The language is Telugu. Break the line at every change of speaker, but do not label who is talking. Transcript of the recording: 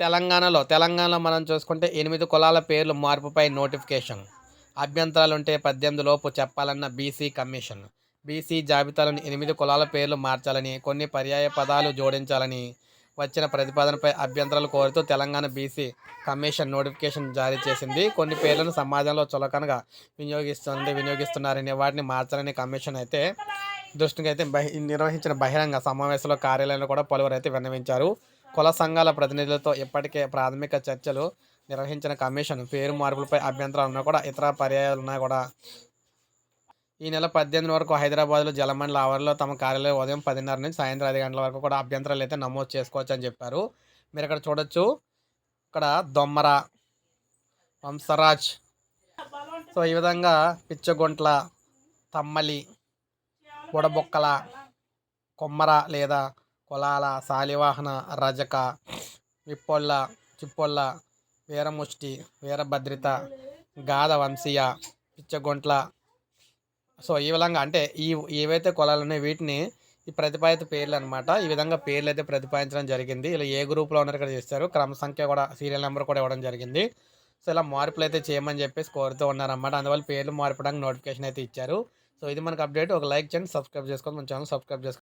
తెలంగాణలో తెలంగాణలో మనం చూసుకుంటే ఎనిమిది కులాల పేర్లు మార్పుపై నోటిఫికేషన్. అభ్యంతరాలు ఉంటే పద్దెనిమిది లోపు చెప్పాలన్న బీసీ కమిషన్. బీసీ జాబితాలోని ఎనిమిది కులాల పేర్లు మార్చాలని కొన్ని పర్యాయ పదాలు జోడించాలని వచ్చిన ప్రతిపాదనపై అభ్యంతరాలు కోరుతూ తెలంగాణ బీసీ కమిషన్ నోటిఫికేషన్ జారీ చేసింది. కొన్ని పేర్లను సమాజంలో చులకనగా వినియోగిస్తుంది వినియోగిస్తున్నారని వాటిని మార్చాలని కమిషన్ అయితే దృష్టికి అయితే బహి నిర్వహించిన బహిరంగ సమావేశంలో కార్యాలయంలో కూడా పలువురు అయితే విన్నవించారు. కుల సంఘాల ప్రతినిధులతో ఇప్పటికే ప్రాథమిక చర్చలు నిర్వహించిన కమిషన్ పేరు మార్పులపై అభ్యంతరాలు ఉన్నా కూడా ఇతర పర్యాయాలు ఉన్నా కూడా. ఈ నెల పద్దెనిమిది వరకు హైదరాబాద్లో జలమండల ఆవరణలో తమ కార్యాలయం ఉదయం పదిన్నర నుంచి సాయంత్రం ఐదు గంటల వరకు కూడా అభ్యంతరాలు అయితే నమోదు చేసుకోవచ్చు అని చెప్పారు. మీరు ఇక్కడ చూడొచ్చు. ఇక్కడ దొమ్మర వంశరాజ్. సో ఈ విధంగా పిచ్చగుంట్ల తమ్మలి బుడబొక్కల కొమ్మర లేదా కులాల శాలివాహన రజక విప్పొళ్ళ చిప్పొళ్ళ వీరముష్టి వీరభద్రిత గాథ వంశీయ పిచ్చగొంట్ల. సో ఈ విధంగా అంటే ఈ ఏవైతే కులాలు ఉన్నాయో వీటిని ఈ ప్రతిపాదిత పేర్లు అనమాట ఈ విధంగా పేర్లు అయితే ప్రతిపాదించడం జరిగింది. ఇలా ఏ గ్రూప్లో ఉన్నారు ఇక్కడ చేస్తారు. క్రమ సంఖ్య కూడా సీరియల్ నెంబర్ కూడా ఇవ్వడం జరిగింది. సో ఇలా మార్పులు అయితే చేయమని చెప్పేసి కోరుతూ ఉన్నారన్నమాట. అందువల్ల పేర్లు మార్పడానికి నోటిఫికేషన్ అయితే ఇచ్చారు. సో ఇది మనకు అప్డేట్. ఒక లైక్ చేయండి సబ్స్క్రైబ్ చేసుకోండి. మన ఛానల్ సబ్స్క్రైబ్ చేసుకోండి.